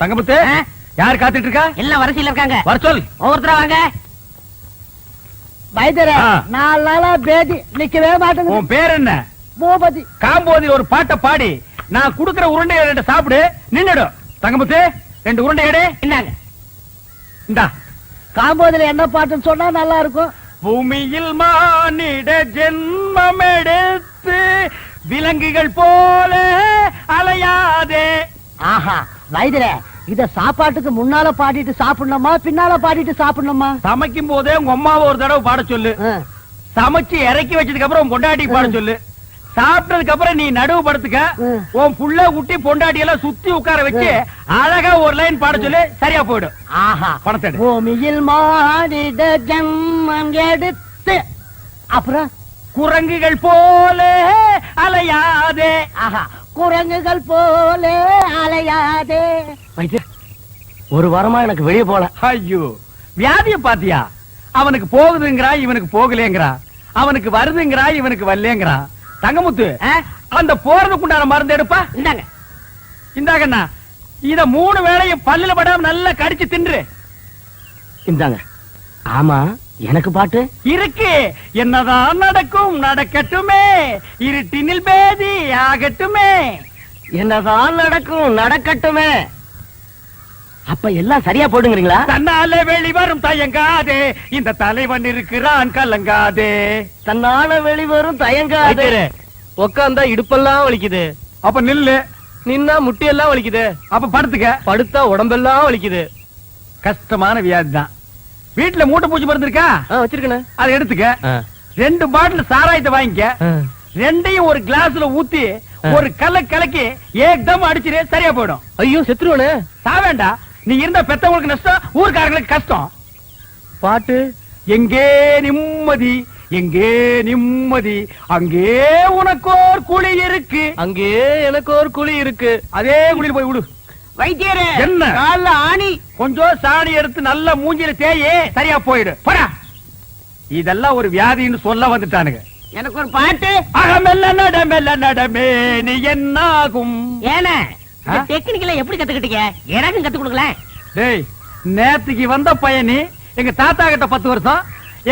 தங்கமுத்து? யார் காத்துட்டு இருக்கா? எல்லாம் வரிசையில இருக்காங்க. வர சொல். ஒவ்வொருத்தரா வாங்க. வைத்தியரே. நாலு நாளா பேதி நிக்கவே மாட்டேங்குது. உன் பேர் என்ன? பூபதி. காம்போதி ஒரு பாட்டை பாடி நான் குடுக்கிற உருண்டை ரெண்டு சாப்பிடு நின்னுடும் தங்கமுத்து ரெண்டு உருண்டை எடு. இந்தாங்க. இந்தா. காம்போதில என்ன பாட்டுன்னு சொன்னா நல்லா இருக்கும். பூமியில் மானிட ஜென்மம் எடுத்து விலங்குகள் போல அலையாதே. ஆஹா வைத்தியரே இத சாப்பாட்டுக்கு முன்னால பாடிட்டு சாப்பிடணுமா பின்னால பாடிட்டு சாப்பிடணுமா? சமைக்கும் போதே உங்க அம்மாவை ஒரு தடவை பாட சொல்லு. சமைச்சு இறக்கி வச்சதுக்கு அப்புறம் பொண்டாட்டி பாட சொல்லு. சாப்பிட்டதுக்கு அப்புறம் நீ நடுவு படுத்துக்க. உன் புள்ள குட்டி பொண்டாட்டி எல்லாம் சுத்தி உட்கார வச்சு அழகா ஒரு லைன் பாட சொல்லு சரியா போயிடும். ஆஹா. பணத்தை. பூமியில் மானிட ஜன்மம் எடுத்து. அப்புறம்? குரங்குகள் போல அலையாதே. ஆஹா. குரங்குகள் போல அலையாதே. ஒரு வாரமா எனக்கு வெளியே போல. ஐயோ வியாதிய பாத்தியா? அவனுக்கு போகுதுங்கிறா இவனுக்கு போகலேங்கிறா அவனுக்கு வருதுங்கிறா இவனுக்கு வரலேங்கிறா தங்கமுத்து? அந்த போறதுக்குண்டான மருந்து எடுப்பா. இந்தாங்க. இந்தாங்கண்ணா இத மூணு வேளையும் பல்லுல படாம நல்லா கடிச்சு தின்று. இந்தாங்க. ஆமா எனக்கு பாட்டு? இருக்கு. என்னதான் நடக்கும் நடக்கட்டுமே. இருட்டினில் பேதி ஆகட்டுமே. என்னதான் நடக்கும் நடக்கட்டுமே. அப்ப எல்லாம் சரியா போடுங்கிறீங்களா? தன்னால வெளிவரும் தயங்காதே. இந்த தலைவன் இருக்கிறான் கலங்காதே. தன்னால வெளிவரும் தயங்காது. உக்காந்தா இடுப்பெல்லாம் வலிக்குது. அப்ப நில்லு. நின்னா முட்டியெல்லாம் வலிக்குது. அப்ப படுத்துக்க. படுத்தா உடம்பெல்லாம் வலிக்குது. கஷ்டமான வியாதி தான் வீட்டுல மூட்டை பூச்சி மருந்து இருக்கா? வச்சிருக்கனே. அதை எடுத்துக்க. ரெண்டு பாட்டில் சாராயத்தை வாங்கிக்க. ரெண்டையும் ஒரு கிளாஸ்ல ஊத்தி ஒரு கல கலக்கி ஏக்தம் அடிச்சிரு சரியா போயிடும். ஐயோ செத்துருவனே. சாவேண்டா. நீ இருந்த பெத்தவங்களுக்கு நஷ்டம் ஊர்க்காரங்களுக்கு கஷ்டம். பாட்டு எங்கே நிம்மதி எங்கே நிம்மதி அங்கே உனக்கோர் குழி இருக்கு. அங்கே எனக்கு ஒரு குழி இருக்கு. அதே குழியில் போய் விடு வைத்தியரே என்ன? கால்ல ஆணி. கொஞ்சம் சாணி எடுத்து நல்ல மூஞ்சில தேயே சரியா போயிடு. போடா. இதெல்லாம் ஒரு வியாதின்னு சொல்ல வந்துட்டானுங்க. எனக்கு ஒரு பாட்டு. அகமெல்ல நடமெல்ல நடமே நீ என்னாகும்? ஏன? டெக்னிக்கல எப்படி கத்துக்கிட்டீங்க? எனக்கும் கத்து கொடுங்களேன். டேய் நேத்துக்கு வந்த பையனி எங்க தாத்தா கிட்ட பத்து வருஷம்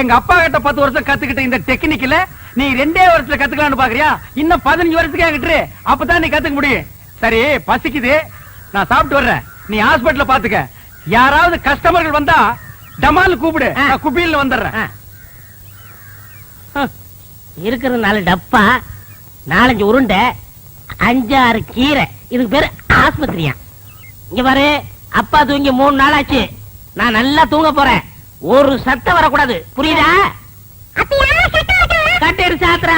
எங்க அப்பா கிட்ட பத்து வருஷம் கத்துக்கிட்ட இந்த டெக்னிக்கல நீ ரெண்டே வருஷத்துல கத்துக்கலாம்னு பாக்குறியா? இன்னும் பதினஞ்சு வருஷத்துக்கு என்கிட்ட. அப்பதான் நீ கத்துக்க முடியும். சரி பசிக்குது. நான் சாப்பிட்டு வர்றேன். நீ ஹாஸ்பிடல்ல பாத்துக்க. யாராவது கஸ்டமர்கள் வந்தா டமால் கூப்பிடு. நான் குப்பியில் வந்துடுறேன். இருக்கிற நாலு டப்பா நாலஞ்சு உருண்டை அஞ்சாறு கீரை. இதுக்கு பேரு ஆஸ்பத்திரியா. இங்க பாரு அப்பா தூங்கி மூணு நாள் ஆச்சு. நான் நல்லா தூங்க போறேன். ஒரு சத்தம் வரக்கூடாது. புரியுதா? கட்டேரு சாத்திர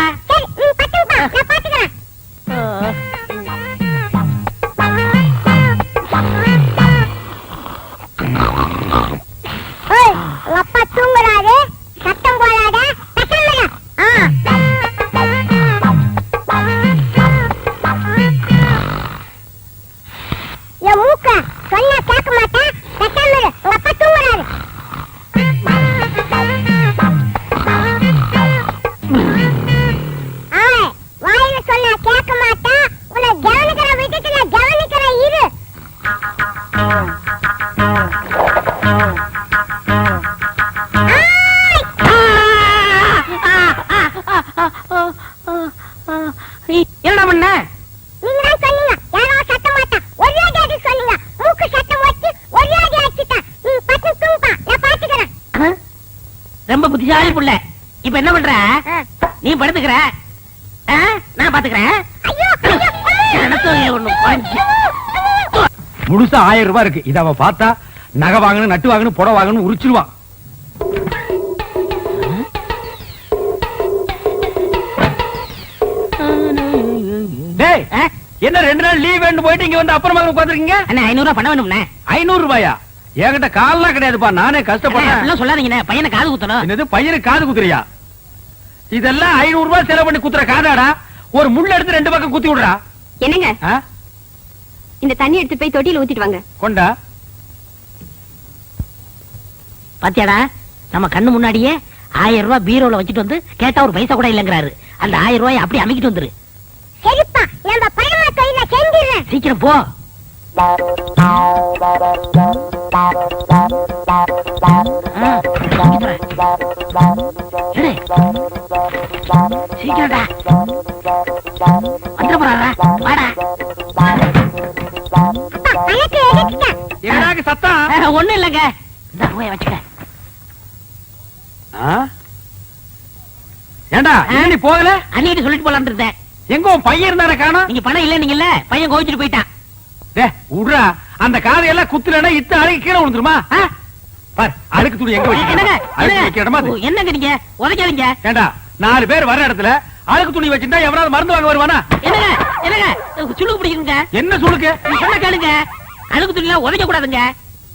பாத்துக்கிறேன் ஆ? ரொம்ப புத்திசாலி புள்ள. இப்ப என்ன பண்ற? நீ படுத்துக்கிற? நான் பாத்துக்கிறேன். ஒண்ணு முழுசா ஆயிரம் ரூபாய் இருக்கு. இத அவ பார்த்தா நகை வாங்கணும் நட்டு வாங்கணும் புடவை வாங்கணும் உரிச்சிருவான்? என்ன ரெண்டு நாள் லீவ் வேண்டு போயிட்டு இங்க வந்து அப்புறமா உட்காந்துருக்கீங்க அண்ணா ஐநூறு ரூபாய் பண்ண வேணும்ண்ணே ஐநூறு ரூபாயா? என்கிட்ட கால்லாம் கிடையாதுப்பா. நானே கஷ்டப்படுறேன் சொல்லாதீங்கண்ணே. பையனை காது குத்தணும். என்னது பையனுக்கு காது குத்துறியா? இதெல்லாம் ஐநூறு ரூபாய் செலவு பண்ணி குத்துற காதாடா? ஒரு முள்ள எடுத்து ரெண்டு பக்கம் குத்தி விடுறா. என்னங்க? இந்த தண்ணி எடுத்து போய் தொட்டியில ஊத்திட்டு வாங்க. கொண்டா? பாத்தியாடா நம்ம கண்ணு முன்னாடியே ஆயிரம் ரூபாய் பீரோல வச்சுட்டு வந்து கேட்டா ஒரு பைசா கூட இல்லங்கிறாரு. அந்த ஆயிரம் ரூபாய் அப்படியே அமைக்கிட்டு வந்துரு. சரிப்பா நம்ம பரம தொழில செஞ்சிடுறேன். சீக்கிரம் போ. சீக்கிரம்டா. வந்துட போறாரா? வாடா. என்னடாக்கு சத்தம்? ஒண்ணும் இல்லைங்க. இந்த ரூபாய வச்சுக்க? ஏண்டா நீ போகல? அன்னிட்டு சொல்லிட்டு போலான்னு இருந்தேன். எங்க உன் பையன் இருந்தார காணோம்? நீங்க பணம் இல்ல நீங்க இல்ல பையன் கோவிச்சுட்டு போயிட்டான். டே விடுறா அந்த காதையெல்லாம் குத்துலன்னா இத்த அழகு கீழே விழுந்துருமா? பார் அழுக்கு துணி எங்க என்னங்க? என்னங்க? நீங்க? உதைக்காதீங்க. ஏண்டா நாலு பேர் வர இடத்துல அழுக்கு துணி வச்சிருந்தா எவனாவது மருந்து வாங்க வருவானா? என்னங்க? என்னங்க? சுளுக்கு பிடிக்குங்க என்ன சொல்லுக்கு நீ சொன்ன கேளுங்க. அழுக்கு துணிலாம் உதைக்க கூடாதுங்க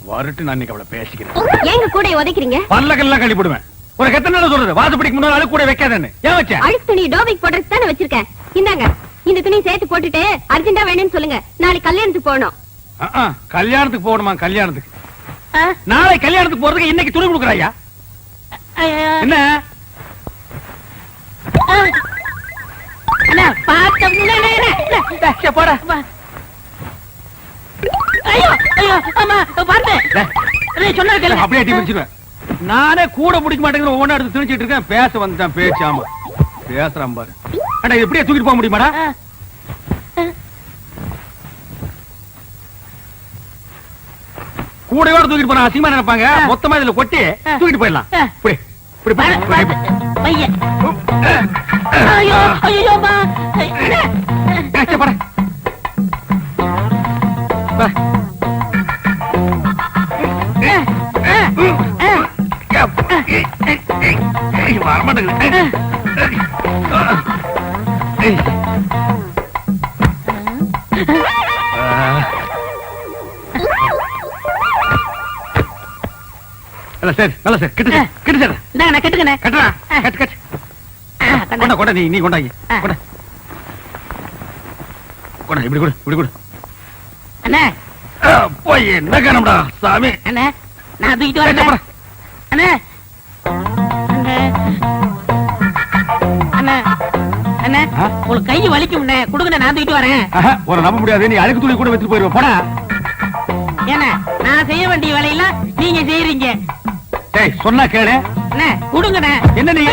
வரட்டு நான் இன்னைக்கு அவளை பேசிக்கிறேன். ஏங்க கூட உதைக்கிறீங்க? பல்லக்கெல்லாம் கழி போடுவேன் உனக்கு எத்தனை நாள் சொல்றது? வாசப்படிக்கு முன்னாடி அழுக்கு கூட வைக்காதேன்னு. ஏன் வச்சேன் அழுக்கு துணி டோபிக் போடுறது தானே வச்சிருக்கேன். இந்தாங்க இந்த துணி சேர்த்து போட்டுட்டு அர்ஜென்டா வேணும்னு சொல்லுங்க. நாளைக்கு கல்யாணத்துக்கு போகணும். கல்யாணத்துக்கு போகணுமா கல்யாணத்துக்கு? நாளை கல்யாணத்துக்கு போறதுக்கு இன்னைக்கு துணி கொடுக்குறாயா. என்ன. அண்ணா, போடா. ஐயோ ஆமா சொன்னா கேளுங்க அப்படியே அடி பிடிச்சிருவேன் நானே கூட பிடிக்க மாட்டேங்கிற ஒவ்வொன்றா எடுத்து திணிச்சிட்டு இருக்கேன். பேச வந்துட்டான் பேச்சாம பேசுறான் பாரு. அடா எப்படியே தூக்கிட்டு போக முடியுமாடா. கூடையோட தூக்கிட்டு போனா அசிங்கமா நினைப்பாங்க. மொத்தமா இதுல கொட்டி தூக்கிட்டு போயிடலாம். இப்படி இப்படி. பையன். ஐயோ ஐயோ சரி நல்ல சரி. கிட்ட சரி, கிட்ட சரி. இந்தாங்கண்ணா கட்டுங்கண்ணே கட்டுறா. கட்டு கட்டு கொண்டா. கொண்டா நீ நீ கொண்டாங்க. கொண்டா. கொண்டா இப்படி கொடு இப்படி கொடு. அண்ணா. போய் என்ன காணம்டா சாமி. அண்ணா நான் தூக்கிட்டு வரேன். அண்ணா. கை வலிக்கும்ண்ணே கொடுங்கண்ணே நான் தூக்கிட்டு வரேன். நம்ப முடியாது. நீ அழுக்கு கூட வச்சுட்டு போயிருவ போடா. நான் செய்ய வேண்டிய வேலையெல்லாம் நீங்க செய்யறீங்க டேய் சொன்னா கேளு. கொடுங்கண்ணே. என்ன நீ!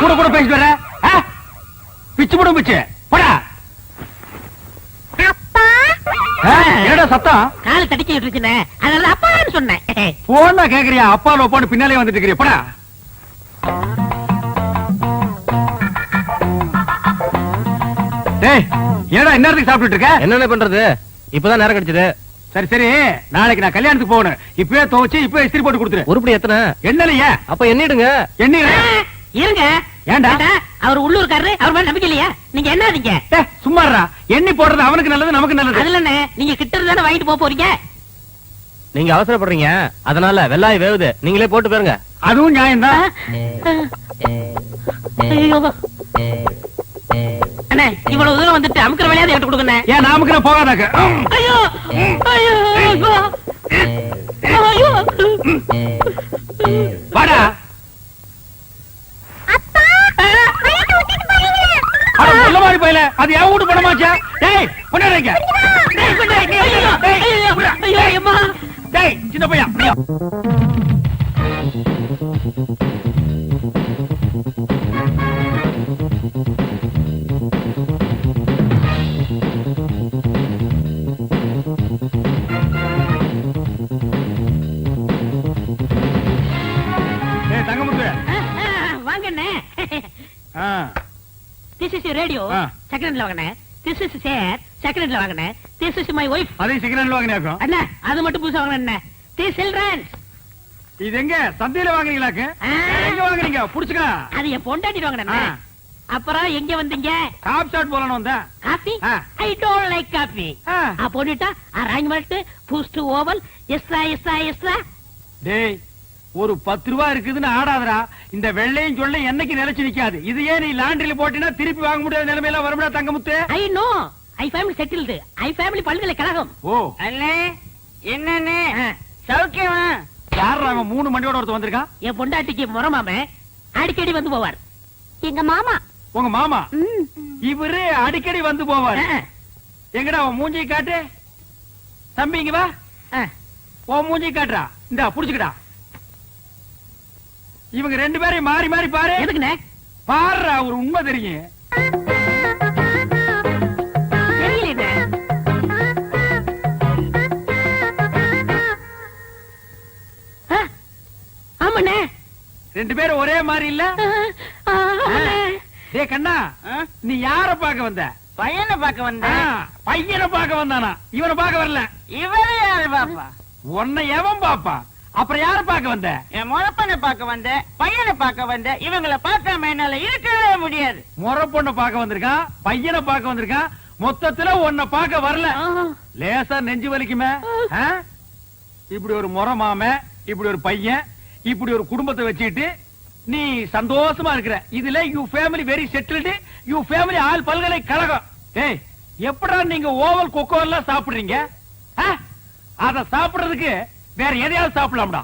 கூட கூட பேசிட்டு வர? பிச்சு போடும் பிச்சு. போடா. என்னடா சத்தம்? கால் தடிக்க விட்டுருச்சுண்ணே. அதனால அப்பான்னு சொன்னேன். போனா கேக்குறியா? அப்பா லோப்பான்னு பின்னாலே வந்துட்டு இருக்கிறியா? போடா. டேய் என்னடா சாப்பிட்டுட்டு இருக்க? என்னென்ன பண்றது? இப்பதான் நேரம் கிடைச்சது சரி சரி. நாளைக்கு நான் கல்யாணத்துக்கு போகணும். இப்பவே துவச்சு இப்பவே இஸ்திரி போட்டு கொடுத்துரு. உருப்படி எத்தனை? என்னலையே அப்ப எண்ணிடுங்க என்ன இருங்க. ஏன்டா? ஏண்டா? அவர் உள்ளூர்காரரு அவர் மேல நம்பிக்கை இல்லையா? நீங்க என்னதீங்க? சும்மாறா. எண்ணி போடுறது அவனுக்கு நல்லது நமக்கு நல்லது. அதுல நீங்க கிட்ட இருந்து தானே வாங்கிட்டு போக போறீங்க? நீங்க அவசரப்படுறீங்க. அதனால வெள்ளாய் வேவுது. நீங்களே போட்டு பாருங்க. அதுவும் நியாயம்தான். ஐயோ. அண்ணே இவ்வளவு தூரம் வந்துட்டு அமுக்கிற வேலையாவது எடுத்து கொடுங்கண்ணே. ஏன் நான் போகாதாக்க? ஐயோ ஐயோ ஐயோ. வாடா. போயில. அது என் வீட்டு பணமாச்சா. டேய் கொண்டாடுங்க. டேய் சின்ன பையன் திஸ் இஸ் ரேடியோ. செகண்ட்ல வாங்கண்ணே திஸ் இஸ் சேர் செகண்ட்ல வாங்கண்ணே திஸ் இஸ் மை ஒய்ஃப் அதையும் சிக்கன் வாங்கினாக்கும் அண்ணா அது மட்டும் புதுசா வாங்கண்ணே திஸ் சில்ட்ரன்ஸ் இது எங்க? சந்தையில வாங்குறீங்களாக்கு. எங்க வாங்குறீங்க? புடிச்சுக்க. அது என் பொண்டாட்டி வாங்கண்ணே ஆ. அப்புறம் எங்க வந்தீங்க? டாப் ஷாட் போலான்னு வந்தேன். Coffee ah. I don't like. ஆ. போட்டுட்டா அரேஞ்ச்மெண்ட் பூஸ்ட் ஓவல் எஸ்ரா எஸ்ரா எஸ்ரா டேய் ஒரு பத்து ரூபா இருக்குதுன்னு ஆடாதடா. இந்த வெள்ளையும் சொல்ல என்னைக்கு நிலைச்சு நிக்காது. இது ஏன் நீ லாண்டரியில போட்டினா திருப்பி வாங்க முடியாத நிலைமையில வரும்டா Thangamuthu. I know. I family settled I family பல்கலைக்கழகம் ஓ. அண்ணே என்னன்னு சௌக்கியமா? யார் அவன் மூணு மண்டியோட ஒருத்தர் வந்திருக்கான் என் பொண்டாட்டிக்கு முறமாம அடிக்கடி வந்து போவார். எங்க மாமா. உங்க மாமா. இவரு அடிக்கடி வந்து போவாரு. எங்கடா உன் மூஞ்சி காட்டு? தம்பி இங்க வா. உன் மூஞ்சி காட்டுறா. இந்தா புடிச்சுக்கடா. இவங்க ரெண்டு பேரையும் மாறி மாறி பாரு. எதுக்குண்ணே? பாருடா ஒரு உண்மை தெரியும். ரெண்டு பேரும் ஒரே மாதிரி இல்ல. டேய் கண்ணா நீ யார பார்க்க வந்த? பையனை பார்க்க ஆ, வந்தேன் பையனை பார்க்க வந்தானா? இவனை பார்க்க வரல. இவரு யாரு பாப்பா? உன்னை எவன் பாப்பா? அப்புறம் யார பார்க்க வந்த? என் முழப்பனை பார்க்க வந்தேன் பையனை பார்க்க வந்தேன் இவங்கள பார்க்காம என்னால இருக்கவே முடியாது. முறை பொண்ணை பார்க்க வந்திருக்கான் பையனை பார்க்க வந்திருக்கான் மொத்தத்துல உன்னை பார்க்க வரல. லேசா நெஞ்சு வலிக்குமே? இப்படி ஒரு முறை மாமன் இப்படி ஒரு பையன் இப்படி ஒரு குடும்பத்தை வச்சுக்கிட்டு நீ சந்தோஷமா இருக்கிற. இதுல you family very settled you family all பல்கலைக்கழகம். ஏய் எப்படா நீங்க ஓவல் கொக்கோ எல்லாம் சாப்பிடுறீங்க? அத சாப்பிடுறதுக்கு வேற எதையாவது சாப்பிடலாம்டா.